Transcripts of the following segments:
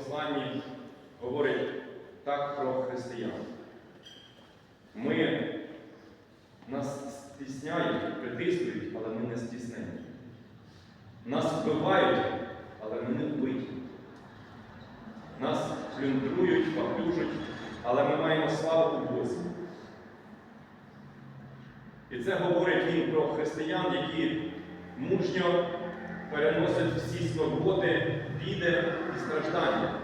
посланні говорить так про християн. Ми нас стісняють, притискують, але ми не стіснені. Нас вбивають, але ми не вбиті. Нас плюндрують, паплюжать, але ми маємо славу у Бозі. І це говорить він про християн, які мужньо переносять всі скорботи, біди і страждання.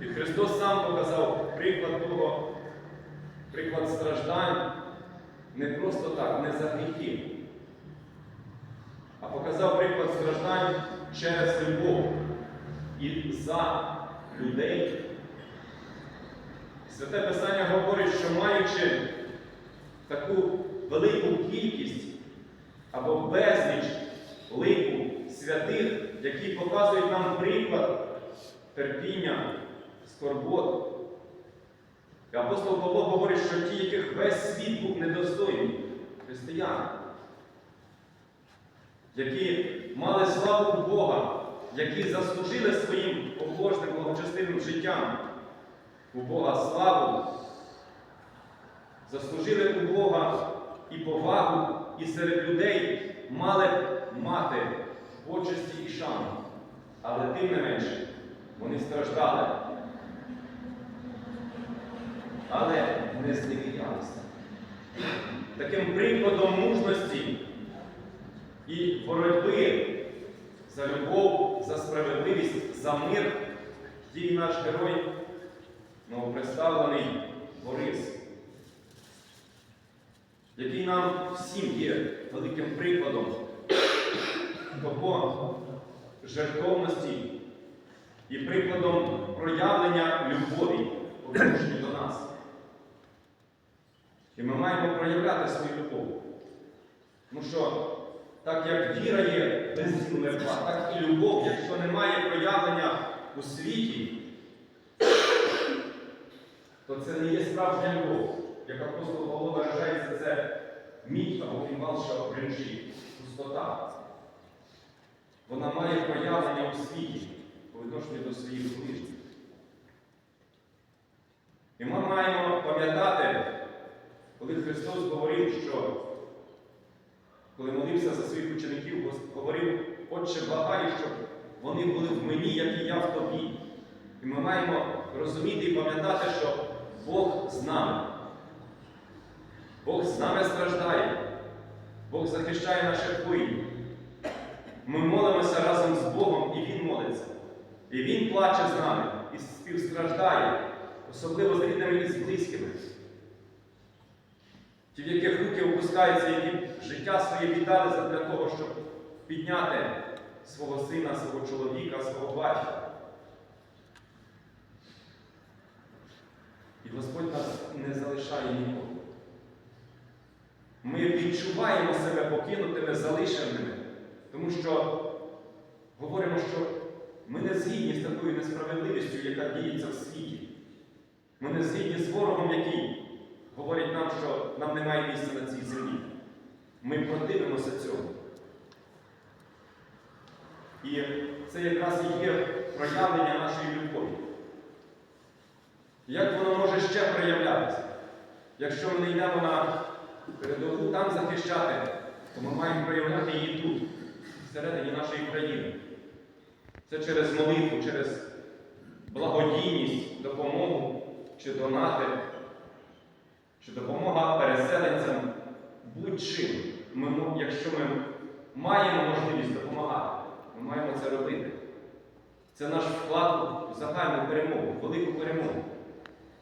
І Христос сам показав приклад того, приклад страждань не просто так, не за гріхи, а показав приклад страждань через любов і за людей. Святе Писання говорить, що маючи таку велику кількість або безліч показують нам приклад терпіння, скорбот. Апостол Павло говорить, що ті, яких весь світ був недостойний, християни, які мали славу Бога, які заслужили своїм побожним, благочестивим життям у Бога славу, заслужили у Бога і повагу, і серед людей мали мати почесті і шану. Тим не менше, вони страждали. Але не зневірялися. Таким прикладом мужності і боротьби за любов, за справедливість, за мир і наш герой, новопредставлений Борис, який нам всім є великим прикладом того жертовності і прикладом проявлення любові по до нас. І ми маємо проявляти свою любов. Тому що так як віра є без діл так і любов, якщо немає проявлення у світі, то це не є справжня любов. Як апостол Павло виражається, це міць або фімвал, що бренжі, пустота. Вона має проявлення у світі по відношенню до своїх ближніх. І ми маємо пам'ятати, коли Христос говорив, що коли молився за своїх учеників, говорив, Отче, благаю, щоб вони були в мені, як і я в тобі. І ми маємо розуміти і пам'ятати, що Бог з нами. Бог з нами страждає, Бог захищає наших воїнів. Ми молимося разом з Богом, і Він молиться. І Він плаче з нами і співстраждає, особливо з рідними і з близькими. Ті, в яких руки опускаються, які життя своє віддали для того, щоб підняти свого сина, свого чоловіка, свого батька. І Господь нас не залишає ніколи. Ми відчуваємо себе покинутими, залишеними, тому що говоримо, що ми не згідні з такою несправедливістю, яка діється в світі. Ми не згідні з ворогом, який говорить нам, що нам немає місця на цій землі. Ми противимося цьому. І це якраз і є проявлення нашої любові. Як воно може ще проявлятися? Якщо ми не йдемо на передову там захищати, то ми маємо проявляти її тут, всередині нашої країни. Це через молитву, через благодійність, допомогу чи донати, чи допомога переселенцям будь-чим. Якщо ми маємо можливість допомагати, ми маємо це робити. Це наш вклад в загальну перемогу, велику перемогу.